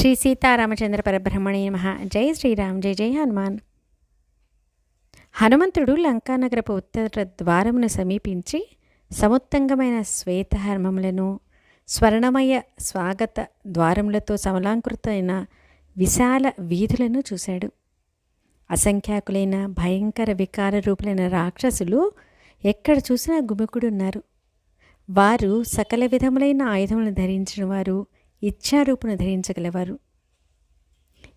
శ్రీ సీతారామచంద్ర పరబ్రహ్మణే మహా జై శ్రీరామ్ జై జై హనుమాన్. హనుమంతుడు లంకానగరపు ఉత్తర ద్వారమును సమీపించి సముత్తంగమైన శ్వేతహర్మములను స్వర్ణమయ స్వాగత ద్వారములతో సమలాంకృతమైన విశాల వీధులను చూశాడు. అసంఖ్యాకులైన భయంకర వికార రూపులైన రాక్షసులు ఎక్కడ చూసినా గుమికుడున్నారు. వారు సకల విధములైన ఆయుధములను ధరించిన వారు ఇచ్చారూపును ధరించగలవారు.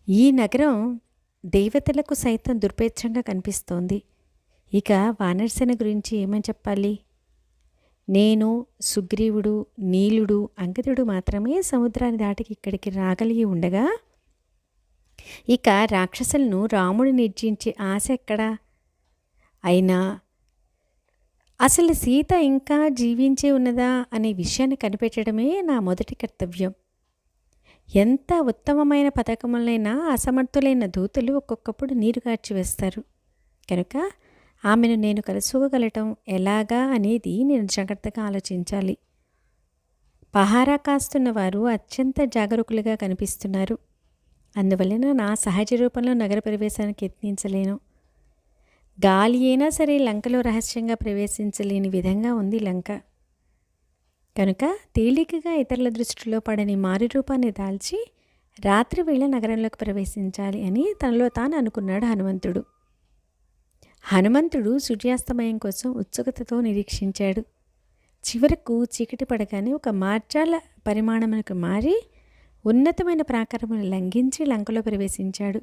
ఈ నగరం దేవతలకు సైతం దుర్పేచ్ఛంగా కనిపిస్తోంది. ఇక వానర్సేన గురించి ఏమని చెప్పాలి? నేను సుగ్రీవుడు నీలుడు అంగదుడు మాత్రమే సముద్రాన్ని దాటికి ఇక్కడికి రాగలిగి ఉండగా ఇక రాక్షసులను రాముడు నిర్జించే ఆశ ఎక్కడా? అయినా అసలు సీత ఇంకా జీవించే ఉన్నదా అనే విషయాన్ని కనిపెట్టడమే నా మొదటి కర్తవ్యం. ఎంత ఉత్తమమైన పథకములైనా అసమర్థులైన దూతలు ఒక్కొక్కప్పుడు నీరు వేస్తారు. కనుక ఆమెను నేను కలుసుకోగలటం ఎలాగా అనేది నేను జాగ్రత్తగా ఆలోచించాలి. పహారా కాస్తున్న వారు అత్యంత జాగరూకులుగా కనిపిస్తున్నారు. అందువలన నా సహజ రూపంలో నగర ప్రవేశానికి యత్నించలేను. గాలి అయినా సరే లంకలో రహస్యంగా ప్రవేశించలేని విధంగా ఉంది లంక. కనుక తేలికగా ఇతరుల దృష్టిలో పడని మారి రూపాన్ని దాల్చి రాత్రి వేళ నగరంలోకి ప్రవేశించాలి అని తనలో తాను అనుకున్నాడు హనుమంతుడు. హనుమంతుడు సూర్యాస్తమయం కోసం ఉత్సుకతతో నిరీక్షించాడు. చివరకు చీకటి పడగానే ఒక మార్జాల పరిమాణమునకు మారి ఉన్నతమైన ప్రాకారమును లంఘించి లంకలో ప్రవేశించాడు.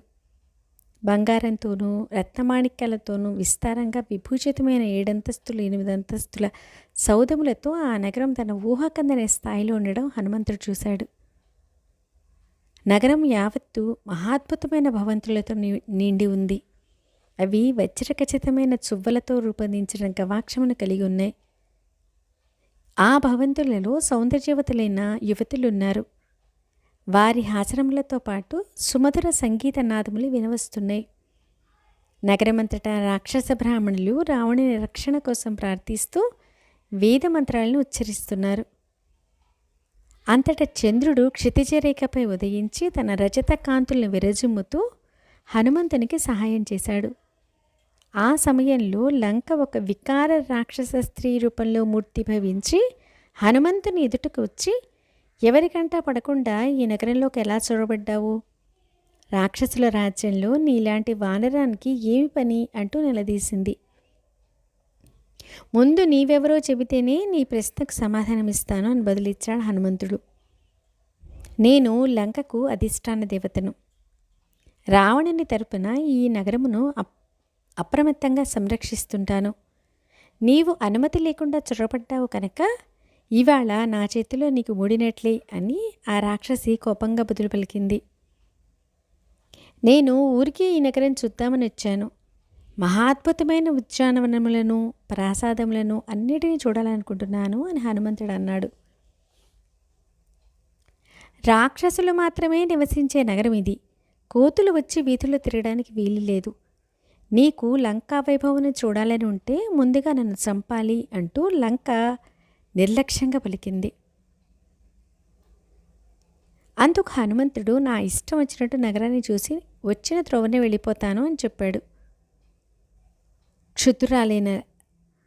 బంగారంతోనూ రత్నమాణిక్యాలతోనూ విస్తారంగా విభూషితమైన ఏడంతస్తులు ఎనిమిది అంతస్తుల సౌదములతో ఆ నగరం తన ఊహకందనే స్థాయిలో ఉండడం హనుమంతుడు చూశాడు. నగరం యావత్తు మహాద్భుతమైన భవంతులతో నిండి ఉంది. అవి వజ్రఖచితమైన చువ్వలతో రూపొందించిన గవాక్షమును కలిగి ఉన్నాయి. ఆ భవంతులలో సౌందర్యవతులైన యువతులున్నారు. వారి హాజరములతో పాటు సుమధుర సంగీత నాదములు వినవస్తున్నాయి. నగరమంతటా రాక్షస బ్రాహ్మణులు రావణుని రక్షణ కోసం ప్రార్థిస్తూ వేద మంత్రాలను ఉచ్చరిస్తున్నారు. అంతటా చంద్రుడు క్షితిజరేఖపై ఉదయించి తన రజత కాంతులను విరజిమ్ముతూ హనుమంతునికి సహాయం చేశాడు. ఆ సమయంలో లంక ఒక వికార రాక్షస స్త్రీ రూపంలో మూర్తి భవించి హనుమంతుని ఎదుటకు వచ్చి ఎవరికంటా పడకుండా ఈ నగరంలోకి ఎలా చొరబడ్డావు? రాక్షసుల రాజ్యంలో నీలాంటి వానరానికి ఏమి పని అంటూ నిలదీసింది. ముందు నీవెవరో చెబితేనే నీ ప్రశ్నకు సమాధానమిస్తాను అని బదులిచ్చాడు హనుమంతుడు. నేను లంకకు అధిష్టాన దేవతను. రావణుని తరపున ఈ నగరమును అప్ అప్రమత్తంగా సంరక్షిస్తుంటాను. నీవు అనుమతి లేకుండా చొరబడ్డావు కనుక ఇవాళ నా చేతిలో నీకు ముడినట్లే అని ఆ రాక్షసి కోపంగా బదులు పలికింది. నేను ఊరికి ఈ నగరం చూద్దామని వచ్చాను. మహాద్భుతమైన ఉద్యానవనములను ప్రాసాదములను అన్నిటినీ చూడాలనుకుంటున్నాను అని హనుమంతుడు అన్నాడు. రాక్షసులు మాత్రమే నివసించే నగరం ఇది. కోతులు వచ్చి వీధుల్లో తిరగడానికి వీలు లేదు. నీకు లంకా వైభవాన్ని చూడాలని ఉంటే ముందుగా నన్ను చంపాలి అంటూ లంక నిర్లక్ష్యంగా పలికింది. అందుకు హనుమంతుడు నా ఇష్టం వచ్చినట్టు నగరాన్ని చూసి వచ్చిన త్రోవనే వెళ్ళిపోతాను అని చెప్పాడు. క్షుద్రాలైన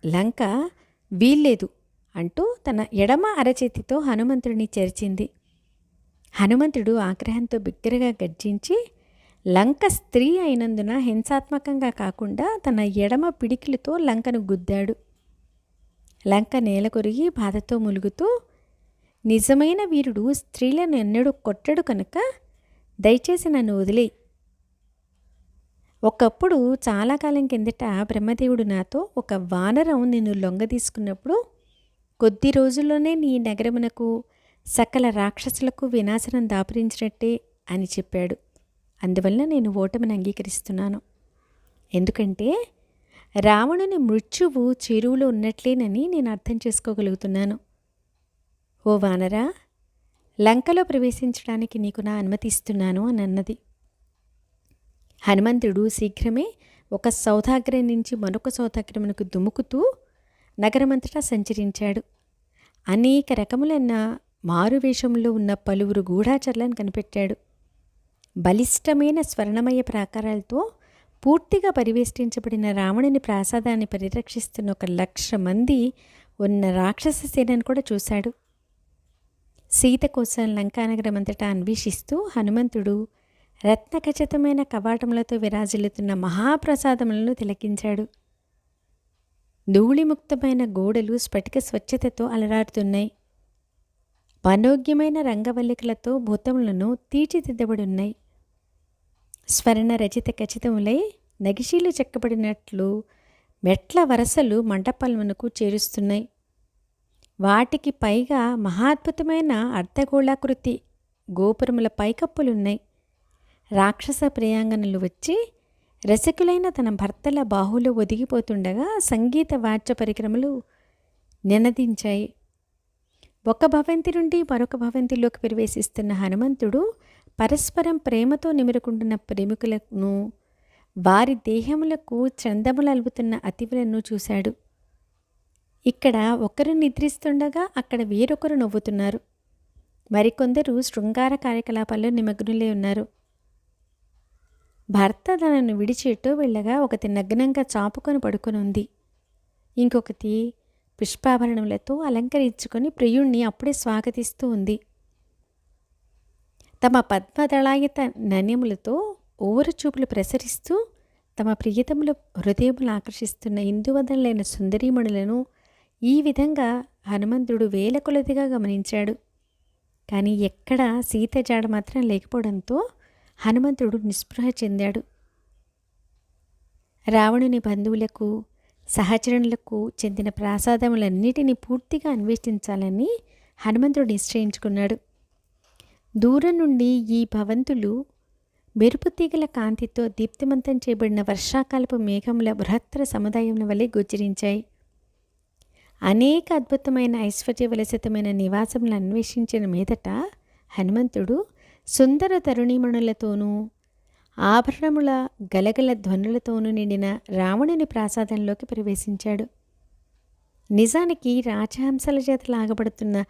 లంక వీల్లేదు అంటూ తన ఎడమ అరచేతితో హనుమంతుడిని చేర్చింది. హనుమంతుడు ఆగ్రహంతో బిగ్గరగా గర్జించి లంక స్త్రీ అయినందున హింసాత్మకంగా కాకుండా తన ఎడమ పిడికిలతో లంకను గుద్దాడు. లంక నేల కొరిగి బాధతో ములుగుతూ నిజమైన వీరుడు స్త్రీలను ఎన్నడూ కొట్టడు కనుక దయచేసి నన్ను వదిలే ఒకప్పుడు చాలా కాలం కిందట బ్రహ్మదేవుడు నాతో ఒక వానరం నిన్ను లొంగ తీసుకున్నప్పుడు కొద్ది రోజుల్లోనే నీ నగరమునకు సకల రాక్షసులకు వినాశనం దాపురించినట్టే అని చెప్పాడు. అందువల్ల నేను ఓటమిని అంగీకరిస్తున్నాను. ఎందుకంటే రావణుని మృత్యువు చెరువులో ఉన్నట్లేనని నేను అర్థం చేసుకోగలుగుతున్నాను. ఓ వానరా లంకలో ప్రవేశించడానికి నీకు నా అనుమతి ఇస్తున్నాను అని అన్నది హనుమంతుడు శీఘ్రమే ఒక సౌధాగ్రం నుంచి మరొక సౌధాగ్రమునకు దుముకుతూ నగరమంతటా సంచరించాడు. అనేక రకములైన మారువేషంలో ఉన్న పలువురు గూఢాచర్లను కనిపెట్టాడు. బలిష్టమైన స్వర్ణమయ ప్రాకారాలతో పూర్తిగా పరివేష్టించబడిన రావణుని ప్రాసాదాన్ని పరిరక్షిస్తున్న ఒక లక్ష మంది ఉన్న రాక్షస సేనను కూడా చూశాడు. సీత కోసం లంకానగరం అంతటా అన్వేషిస్తూ హనుమంతుడు రత్నఖచితమైన కవాటములతో విరాజిల్లుతున్న మహాప్రసాదములను తిలకించాడు. ధూళిముక్తమైన గోడలు స్ఫటిక స్వచ్ఛతతో అలరారుతున్నాయి. మనోగ్యమైన రంగవల్లికలతో భూతములను తీర్చిదిద్దబడున్నాయి స్వరణ రచిత ఖచ్చితములై నగిశీలు చెక్కబడినట్లు మెట్ల వరసలు మంటపాలమునకు చేరుస్తున్నాయి. వాటికి పైగా మహాద్భుతమైన అర్ధగోళాకృతి గోపురముల పైకప్పులున్నాయి. రాక్షస ప్రియాంగనలు వచ్చి రసికులైన తన భర్తల బాహులో ఒదిగిపోతుండగా సంగీత వాద్య పరికరములు నినదించాయి. ఒక భవంతి నుండి మరొక భవంతిలోకి ప్రవేశిస్తున్న హనుమంతుడు పరస్పరం ప్రేమతో నిమురుకుంటున్న ప్రేమికులను వారి దేహములకు చందములు అలుపుతున్న అతివులను చూశాడు. ఇక్కడ ఒకరు నిద్రిస్తుండగా అక్కడ వేరొకరు నవ్వుతున్నారు. మరికొందరు శృంగార కార్యకలాపాల్లో నిమగ్నులై ఉన్నారు. భర్త తనను విడిచేట్టు వెళ్ళగా ఒకటి నగ్నంగా చాపుకొని పడుకొని ఉంది. ఇంకొకటి పుష్పాభరణములతో అలంకరించుకొని ప్రియుణ్ణి అప్పుడే స్వాగతిస్తూ ఉంది. తమ పద్మదళాయత నన్యములతో చూపులు ప్రసరిస్తూ తమ ప్రియతముల హృదయములు ఆకర్షిస్తున్న ఇందువదలైన సుందరీమణులను ఈ విధంగా హనుమంతుడు వేల కొలదిగా గమనించాడు. కానీ ఎక్కడ సీత జాడ మాత్రం లేకపోవడంతో హనుమంతుడు నిస్పృహ చెందాడు. రావణుని బంధువులకు సహచరులకు చెందిన ప్రాసాదములన్నిటినీ పూర్తిగా అన్వేషించాలని హనుమంతుడు నిశ్చయించుకున్నాడు. దూరం నుండి ఈ భవంతులు మెరుపు తీగల కాంతితో దీప్తిమంతం చేయబడిన వర్షాకాలపు మేఘముల బృహత్తర సముదాయం వలె గోచరించాయి. అనేక అద్భుతమైన ఐశ్వర్యవలసితమైన నివాసములు అన్వేషించిన మీదట హనుమంతుడు సుందర తరుణీమణులతోనూ ఆభరణముల గలగల ధ్వనులతోనూ నిండిన రావణుని ప్రాసాదంలోకి ప్రవేశించాడు. నిజానికి రాజహంసల చేత లాగబడుతున్న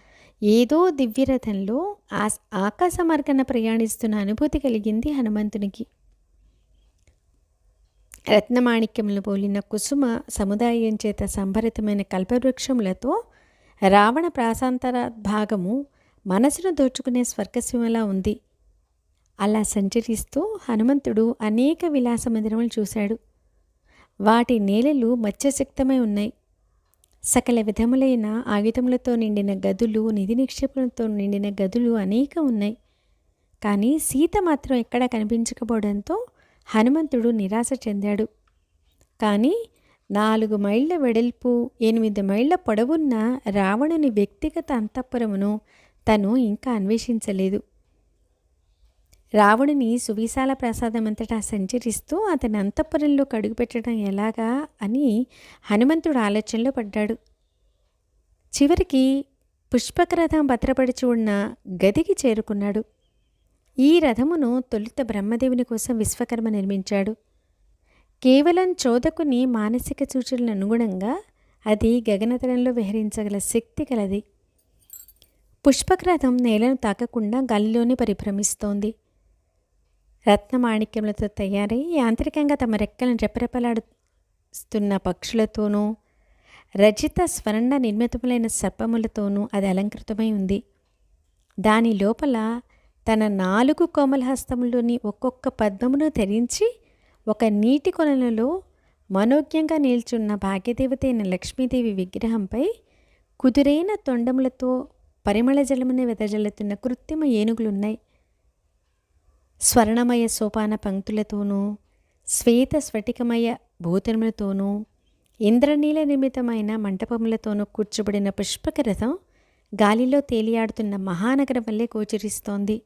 ఏదో దివ్యరథంలో ఆ ఆకాశమార్గన ప్రయాణిస్తున్న అనుభూతి కలిగింది హనుమంతునికి. రత్నమాణిక్యములు పోలిన కుసుమ సముదాయం చేత సంభరితమైన కల్పవృక్షములతో రావణ ప్రాసాంతర భాగము మనసును దోచుకునే స్వర్గసీమలా ఉంది. అలా సంచరిస్తూ హనుమంతుడు అనేక విలాస మందిరములు చూశాడు. వాటి నేలలు మత్స్యశక్తమై ఉన్నాయి. సకల విధములైన ఆయుధములతో నిండిన గదులు నిధి నిక్షేపంతో నిండిన గదులు అనేక ఉన్నాయి. కానీ సీత మాత్రం ఎక్కడా కనిపించకపోవడంతో హనుమంతుడు నిరాశ చెందాడు. కానీ నాలుగు మైళ్ళ వెడల్పు ఎనిమిది మైళ్ళ పొడవున్న రావణుని వ్యక్తిగత అంతఃపురమును తను ఇంకా అన్వేషించలేదు. రావణుని సువిశాల ప్రసాదమంతటా సంచరిస్తూ అతని అంతఃపురంలో కడుగుపెట్టడం ఎలాగా అని హనుమంతుడు ఆలోచనలో పడ్డాడు. చివరికి పుష్పక రథం భద్రపడిచి ఉన్న గదికి చేరుకున్నాడు. ఈ రథమును తొలుత బ్రహ్మదేవుని కోసం విశ్వకర్మ నిర్మించాడు. కేవలం చోదకుని మానసిక సూచనల అనుగుణంగా అది గగనతలంలో విహరించగల శక్తి కలది పుష్పక్రథం నేలను తాకకుండా గాలిలోనే పరిభ్రమిస్తోంది. రత్నమాణిక్యములతో తయారై యాంత్రికంగా తమ రెక్కలను రెపరెపలాడుస్తున్న పక్షులతోనూ రజిత స్వర్ణ నిర్మితములైన సర్పములతోనూ అది అలంకృతమై ఉంది. దాని లోపల తన నాలుగు కోమలహస్తములోని ఒక్కొక్క పద్మమును ధరించి ఒక నీటి కొనలలో మనోజ్ఞంగా నిల్చున్న భాగ్యదేవత అయిన లక్ష్మీదేవి విగ్రహంపై కుదురైన తొండములతో పరిమళ జలమునే వెదజల్లుతున్న కృత్రిమ ఏనుగులున్నాయి. స్వర్ణమయ సోపాన పంక్తులతోనూ శ్వేత స్ఫటికమయ భూతములతోనూ ఇంద్రనీల నిర్మితమైన మంటపములతోనూ కూర్చోబడిన పుష్పక రథం గాలిలో తేలియాడుతున్న మహానగరం వల్లే గోచరిస్తోంది.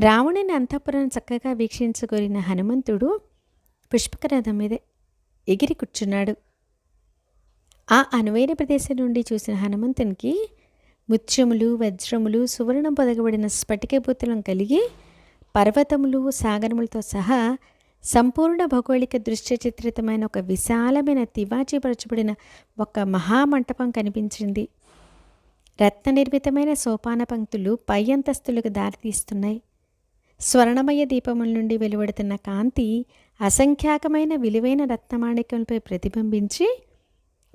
రావణుని అంతఃపురం చక్కగా వీక్షించగోరిన హనుమంతుడు పుష్పక రథం మీద ఎగిరి కూర్చున్నాడు. ఆ అనువైన ప్రదేశం నుండి చూసిన హనుమంతునికి ముత్యములు వజ్రములు సువర్ణం పొదగబడిన స్ఫటికభూతులం కలిగి పర్వతములు సాగరములతో సహా సంపూర్ణ భౌగోళిక దృశ్య చిత్రితమైన ఒక విశాలమైన తివాచీపరచబడిన ఒక మహామంటపం కనిపించింది. రత్న నిర్మితమైన సోపాన పంక్తులు పై అంతస్తులకు దారితీస్తున్నాయి స్వర్ణమయ దీపముల నుండి వెలువడుతున్న కాంతి అసంఖ్యాకమైన విలువైన రత్నమాణిక్యంపై ప్రతిబింబించి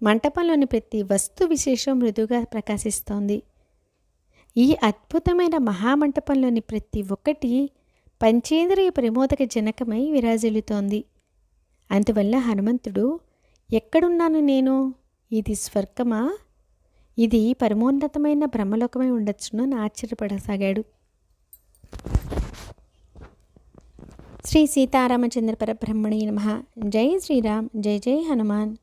మంటపంలోని ప్రతి వస్తు విశేషం మృదుగా ప్రకాశిస్తోంది. ఈ అద్భుతమైన మహామంటపంలోని ప్రతి ఒక్కటి పంచేంద్రియ ప్రమోదక జనకమై విరాజిల్లుతోంది. అందువల్ల హనుమంతుడు ఎక్కడున్నాను నేను? ఇది స్వర్గమా? ఇది పరమోన్నతమైన బ్రహ్మలోకమై ఉండొచ్చును అని ఆశ్చర్యపడసాగాడు. శ్రీ సీతారామచంద్ర పరబ్రహ్మణి నమ. జై శ్రీరామ్ జై జై హనుమాన్.